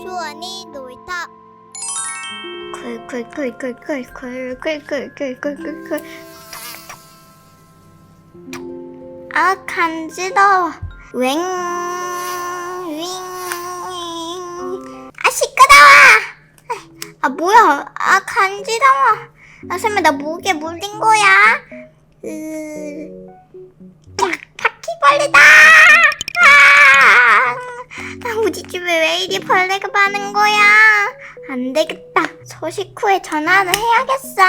주원이 놀이터 쿨쿨쿨쿨쿨쿨쿨쿨쿨쿨쿨 아 간지러워 웽 윙. 아 시끄러워 아 뭐야 아 간지러워 아 설마 나 목에 물린 거야 으 벌레다 아, 아 우리 집에 왜 이리 벌레가 많은 거야 안 되겠다 소식구에 전화를 해야겠어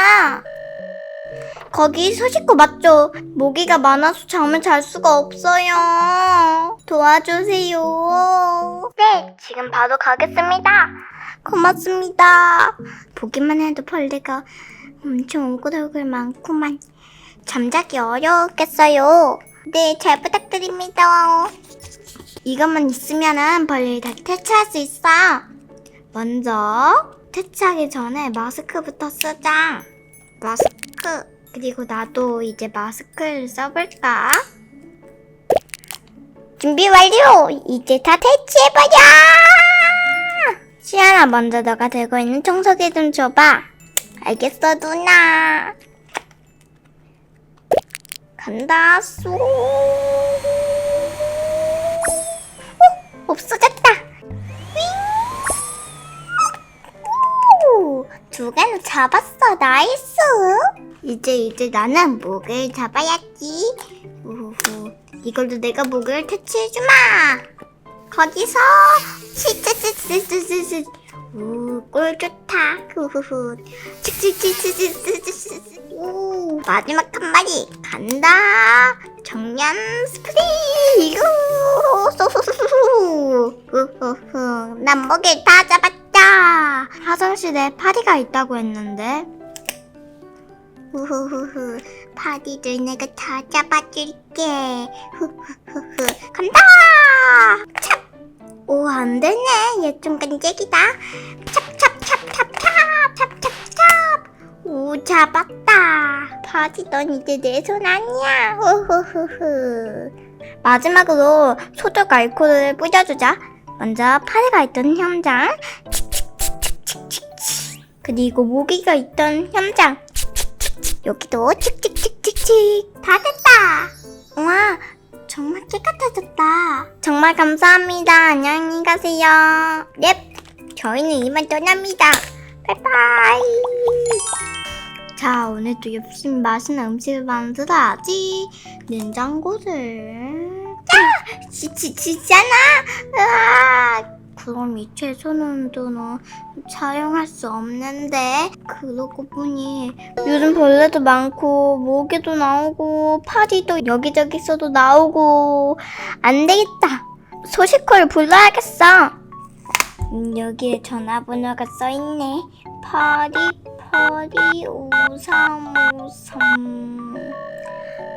거기 소식구 맞죠? 모기가 많아서 잠을 잘 수가 없어요. 도와주세요. 네, 지금 바로 가겠습니다. 고맙습니다. 보기만 해도 벌레가 엄청 오글오글 많구만. 잠자기 어려웠겠어요. 네, 잘 부탁드립니다. 이것만 있으면은 벌레를 다 퇴치할 수 있어. 먼저 퇴치하기 전에 마스크부터 쓰자. 마스크. 그리고 나도 이제 마스크를 써볼까? 준비 완료! 이제 다 퇴치해버려! 시아나 먼저 너가 들고 있는 청소기 좀 줘봐. 알겠어, 누나. 간다, 쏘. 어, 없어졌다. 오, 두 개는 잡았어. 나이스. 이제 이제 나는 목을 잡아야지. 우후. 이걸로 내가 목을 퇴치해주마. 거기서 치치치치치치치. 우, 꼴 좋다. 후후후. 치치치치치치치. 오, 마지막 한 마리 간다. 정년 스프링. 난 먹일 다 잡았다. 화장실에 파리가 있다고 했는데. 후후후후. 파리들 내가 다 잡아줄게. 후후후후. 간다! 찹! 오 안되네. 얘 좀 간질기다. 찹찹찹찹찹찹찹. 오 잡았다 파디 넌 이제 내 손 아니야 후후후후 마지막으로 소독 알코올을 뿌려주자 먼저 파리가 있던 현장 그리고 모기가 있던 현장 여기도 칙칙칙칙칙 다 됐다. 와 정말 깨끗해졌다. 정말 감사합니다. 안녕히 가세요. 넵 저희는 이만 떠납니다. 바이바이. 자 오늘도 열심히 맛있는 음식을 만들어야지. 냉장고를 야 지 지 지잖아. 으아. 그럼 이 채소는 사용할 수 없는데 그러고 보니 요즘 벌레도 많고 모기도 나오고 파리도 여기저기서도 나오고 안 되겠다 소식콜 불러야겠어 음, 여기에 전화번호가 써있네 파리 파리 5353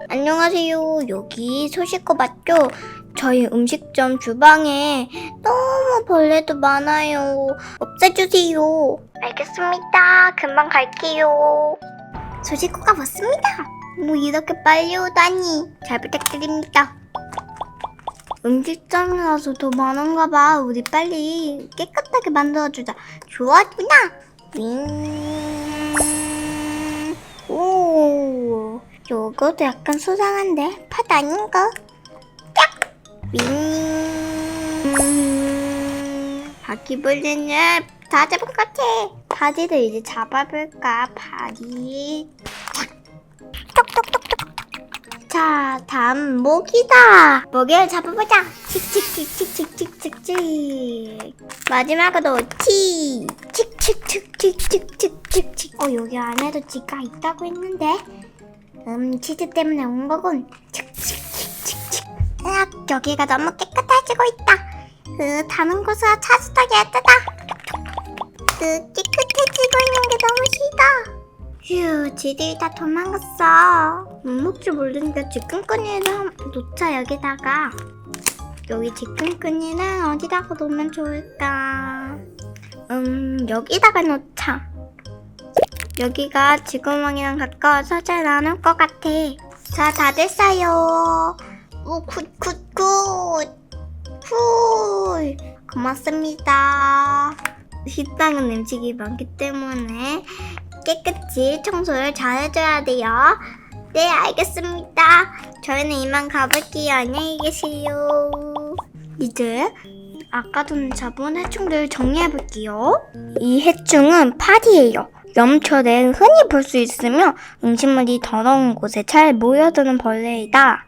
안녕하세요 여기 소식코 맞죠? 저희 음식점 주방에 너무 벌레도 많아요. 없애주세요. 알겠습니다. 금방 갈게요. 소식코가 왔습니다. 뭐 이렇게 빨리 오다니. 잘 부탁드립니다. 음식점이라서 더 많은가 봐. 우리 빨리 깨끗하게 만들어주자. 좋아, 누나. 윙. 오. 요거도 약간 수상한데? 팥 아닌가? 윙. 바퀴벌레는 다 잡은 것 같아. 바지를 이제 잡아볼까? 바지. 톡톡톡톡. 자, 다음 모기다. 모기를 잡아보자. 칙칙칙칙칙칙칙칙. 마지막으로 치. 칙칙칙칙칙칙칙칙. 어, 여기 안에도 지가 있다고 했는데. 음, 치즈 때문에 온 거군. 칙칙칙칙칙. 으악, 여기가 너무 깨끗해지고 있다. 으, 다른 곳을 찾으다 얘들아. 으, 깨끗해지고 있는 게 너무 싫어. 휴, 지들이 다 도망갔어. 못 먹지 모르니까 지끈끈이를 한- 놓자, 여기다가. 여기 지끈끈이는 어디다가 놓으면 좋을까? 음, 여기다가 놓자. 여기가 지구멍이랑 가까워서 잘 나눌 것 같아. 자, 다 됐어요. 오, 굿, 굿, 굿. 후. 고맙습니다. 식당은 음식이 많기 때문에 깨끗이 청소를 잘 해줘야 돼요. 네, 알겠습니다. 저희는 이만 가볼게요. 안녕히 계세요. 이제 아까 전 잡은 해충들을 정리해볼게요. 이 해충은 파리예요. 염초는 흔히 볼 수 있으며 음식물이 더러운 곳에 잘 모여드는 벌레이다.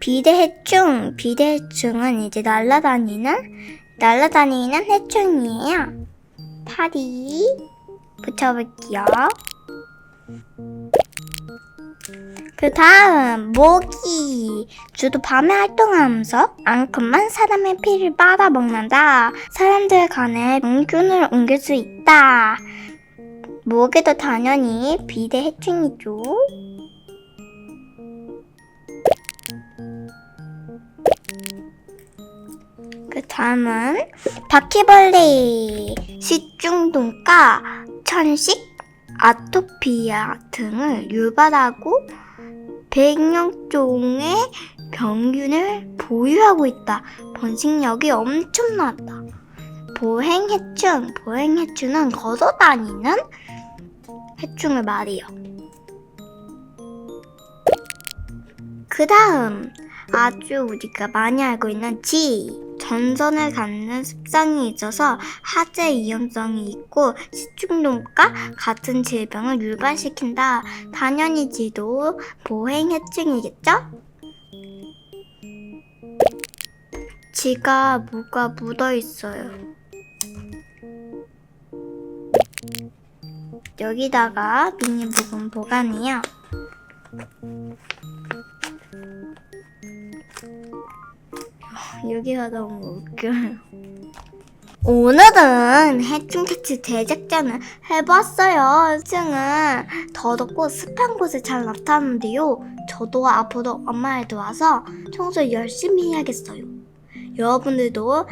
비대해충, 비대해충은 이제 날아다니는 날아다니는 해충이에요. 파리 붙여볼게요. 그 다음 모기 주로 밤에 활동하면서 앙큼만 사람의 피를 빨아 먹는다. 사람들 간에 병균을 옮길 수 있다. 모기도 당연히 비대 해충이죠. 그 다음은 바퀴벌레, 식중독과 천식, 아토피아 등을 유발하고 100여 종의 병균을 보유하고 있다. 번식력이 엄청나다. 보행해충, 보행해충은 걸어다니는 해충을 말해요. 그 다음 아주 우리가 많이 알고 있는 지 전선을 갖는 습성이 있어서 하재 위험성이 있고 식중독과 같은 질병을 유발시킨다. 당연히 지도 보행 해충이겠죠? 지가 뭐가 묻어 있어요. 여기다가 미니 부분 보관해요. 여기가 너무 웃겨요. 오늘은 해충 퇴치 대작전을 해봤어요. 해충은 더덥고 습한 곳에 잘 나타나는데요. 저도 앞으로 엄마를 도와서 청소 열심히 해야겠어요. 여러분들도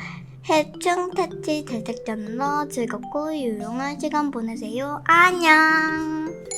해충 퇴치 대작전으로 즐겁고 유용한 시간 보내세요. 안녕!